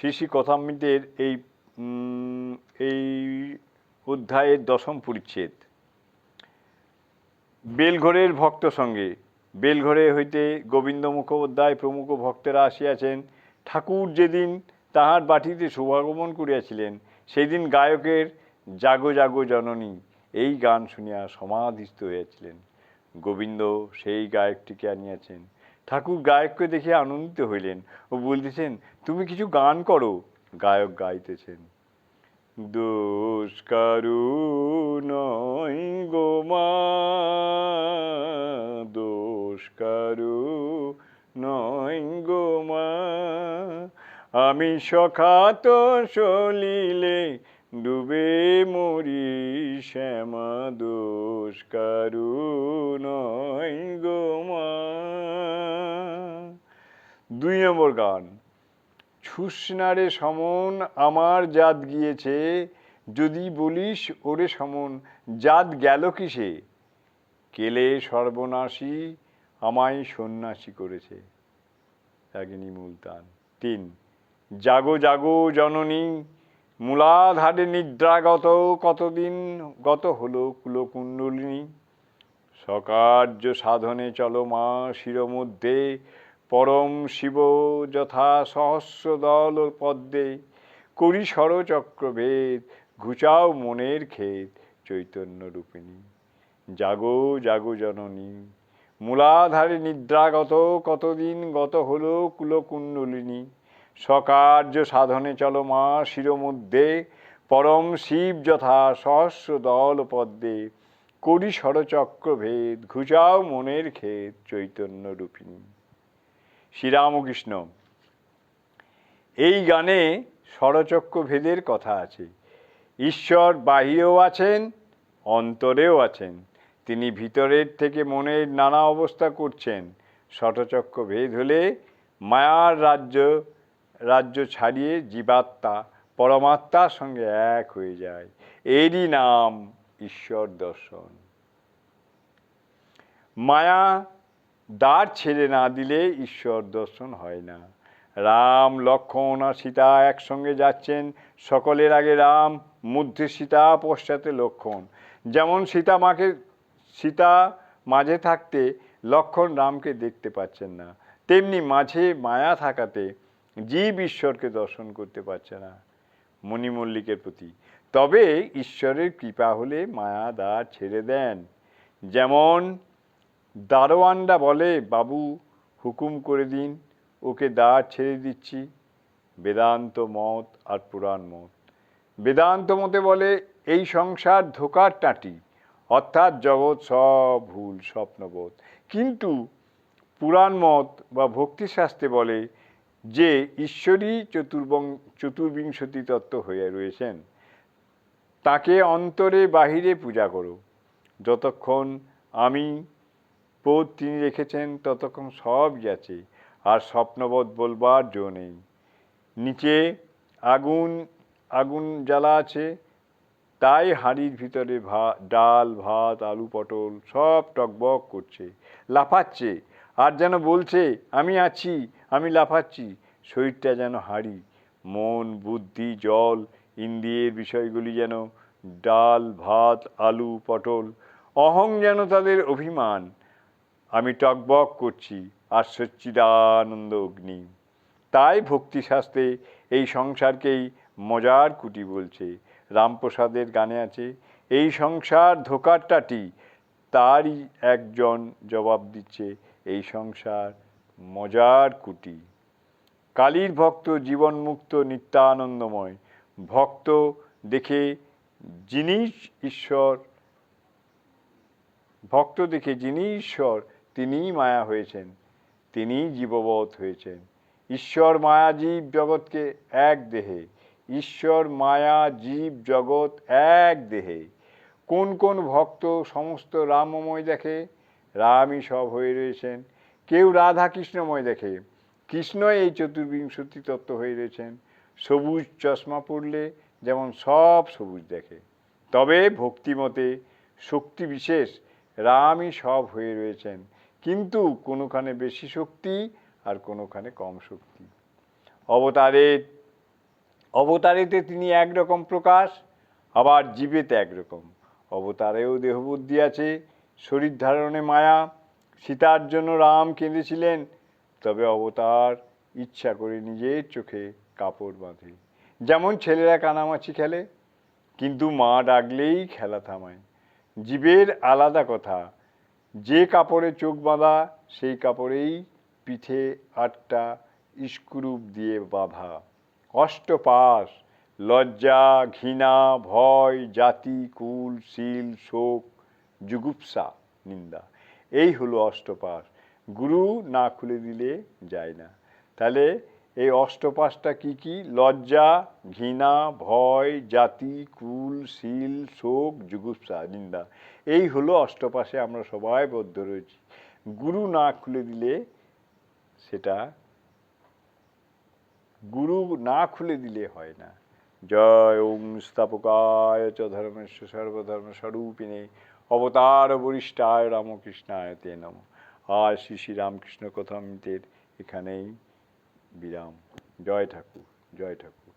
শ্রী কথামৃতের এই এই অধ্যায়ের দশম পরিচ্ছেদ। বেলঘরের ভক্ত সঙ্গে, বেলঘরে হইতে গোবিন্দ মুখোপাধ্যায় প্রমুখ ভক্তেরা আসিয়াছেন, ঠাকুর যেদিন তাহার বাটিতে শুভাগমন করিয়াছিলেন সেই দিন গায়কের জাগো জাগো জননী এই গান শুনিয়া সমাধিস্থ হইয়াছিলেন। গোবিন্দ সেই গায়কটিকে আনিয়াছেন। ঠাকুর গায়ককে দেখে আনন্দিত হইলেন ও বলতেছেন, তুমি কিছু গান করো। গায়ক গাইতেছেন, দোষ কারু নয় গো মা, দোষ কারু নয় গো মা। আমি সখাত সলিলে ডুবে মরি শ্যামা, দোষ কারু নয় গো মা। দুই নম্বর গান, ছুসনারে সমন আমার জাত গিয়েছে, যদি বলিস ওরে সমন, জাত গেল কিসে? কেলে সর্বনাশী আমায় সন্ন্যাসী করেছে? রাগিনী মুলতান। তিন, জাগো জাগো জননী মূলাধারে নিদ্রাগত কতদিন গত হলো কুলকুণ্ডলিনী? সকার্য সাধনে চলো মা শিরমধ্যে পরম শিব যথা সহস্র দল পদ্মে। করি চক্রভেদ ঘুচাও মনের ক্ষেত চৈতন্য রূপিণী জাগো জাগো জননী, মূলাধারে নিদ্রাগত কতদিন গত হলো কুলকুণ্ডলিনী? সকার্য সাধনে চলো মা শিরমধ্যে পরম শিব যথা সহস্র দল পদ্মে। করি ষড়চক্রভেদ ঘুচাও মনের ক্ষেত চৈতন্য রূপিণী। শ্রীরামকৃষ্ণ, এই গানে ষড়চক্র ভেদের কথা আছে। ঈশ্বর বাহিরেও আছেন, অন্তরেও আছেন। তিনি ভিতরের থেকে মনের নানা অবস্থা করছেন। ষটচক্র ভেদ হলে মায়ার রাজ্য রাজ্য ছাড়িয়ে জীবাত্মা পরমাত্মার সঙ্গে এক হয়ে যায়। এরই নাম ঈশ্বর দর্শন। মায়া দ্বার ছেড়ে না দিলে ঈশ্বর দর্শন হয় না। রাম, লক্ষ্মণ আর সীতা একসঙ্গে যাচ্ছেন। সকলের আগে রাম, মধ্যে সীতা, পশ্চাতে লক্ষ্মণ। যেমন সীতা মাকে, সীতা মাঝে থাকতে লক্ষ্মণ রামকে দেখতে পাচ্ছেন না, তেমনি মাঝে মায়া থাকাতে জীব ঈশ্বরকে দর্শন করতে পারছে না মণিমল্লিকের প্রতি। তবে ঈশ্বরের কৃপা হলে মায়া দ্বার ছেড়ে দেন। যেমন দারোয়ানরা বলে, বাবু, হুকুম করে দিন, ওকে দ্বার ছেড়ে দিচ্ছি। বেদান্ত মত আর পুরাণ মত। বেদান্ত মতে বলে, এই সংসার ধোকার টাটি, অর্থাৎ জগৎ সব ভুল, স্বপ্নবোধ। কিন্তু পুরাণ মত বা ভক্তিশাস্ত্রে বলে যে ঈশ্বরই চতুর্বং, চতুর্বিংশতি তত্ত্ব হয়ে রয়েছেন, তাকে অন্তরে বাহিরে পূজা করো। যতক্ষণ আমি বোধ তিনি রেখেছেন, ততক্ষণ সব আছে আর স্বপ্নবোধ বলবার জো নেই। নিচে আগুন আগুন জ্বালা আছে, তাই হাঁড়ির ভিতরে ভাত ডাল, ভাত, আলু, পটল সব টকবক করছে, লাফাচ্ছে, আর যেন বলছে, আমি আছি আমি লাফাচ্ছি, শরীরটা যেন হাঁড়ি, মন, বুদ্ধি, জল, ইন্দ্রিয়ের বিষয়গুলি যেন ডাল, ভাত, আলু, পটল, অহং যেন তাদের অভিমান। আমি টকবক করছি আর সচ্চিদানন্দ অগ্নি। তাই ভক্তিশাস্ত্রে এই সংসারকেই মজার কুটি বলছে। রামপ্রসাদের গানে আছে, এই সংসার ধোকার টাটি, তারই একজন জবাব দিচ্ছে, এই সংসার মজার কুটি। কালীর ভক্ত জীবনমুক্ত নিত্যানন্দময়। ভক্ত দেখে যিনি ঈশ্বর, ভক্ত দেখে যিনি ঈশ্বর, তিনিই মায়া হয়েছেন, তিনিই জীববোধ হয়েছেন। ঈশ্বর মায়া জীব জগৎকে এক দেহে। ঈশ্বর মায়া জীব জগৎ এক দেহে। কোন কোন ভক্ত সমস্ত রামময় দেখে, রামই সব হয়ে রয়েছেন। কেউ রাধা কৃষ্ণময় দেখে। কৃষ্ণ এই চতুর্বিংশতি তত্ত্ব হয়ে রয়েছেন। সবুজ চশমা পড়লে যেমন সব সবুজ দেখে। তবে ভক্তিমতে শক্তি বিশেষ, রামই সব হয়ে রয়েছেন। কিন্তু কোনোখানে বেশি শক্তি আর কোনোখানে কম শক্তি। অবতারের অবতারেতে তিনি একরকম প্রকাশ, আবার জীবেতে একরকম। অবতারেও দেহবুদ্ধি আছে, শরীর ধারণে মায়া সীতার জন্য রাম কেঁদেছিলেন, তবে অবতার ইচ্ছা করে নিজের চোখে কাপড় বাঁধে। যেমন ছেলেরা কানামাছি খেলে, কিন্তু মা ডাকলেই খেলা থামায়। জীবের আলাদা কথা, যে কাপড়ে চোখ বাঁধা, সেই কাপড়েই পিঠে আটটা স্ক্রুপ দিয়ে বাঁধা। অষ্টপাশ লজ্জা, ঘৃণা, ভয়, জাতি, কুল, শীল, শোক, জুগুপ্সা, নিন্দা। এই হলো অষ্টপাশ। গুরু না খুলে দিলে যায় না। তাহলে এই অষ্টপাশটা কি কি? লজ্জা, ঘৃণা, ভয়, জাতি, কুল, শীল, শোক, জুগুপ্সা, নিন্দা। এই হলো অষ্টপাশে আমরা সবাই বদ্ধ রয়েছি। গুরু না খুলে দিলে সেটা গুরু না খুলে দিলে হয় না। জয় ওং স্থাপকায় চ ধর্মেশ্ব সর্বধর্ম স্বরূপিণে অবতার বরিষ্ঠায় রামকৃষ্ণায় তে নম। আর শ্রী শ্রী রামকৃষ্ণ কথামিতের এখানেই বিরাম। জয় ঠাকুর জয় ঠাকুর।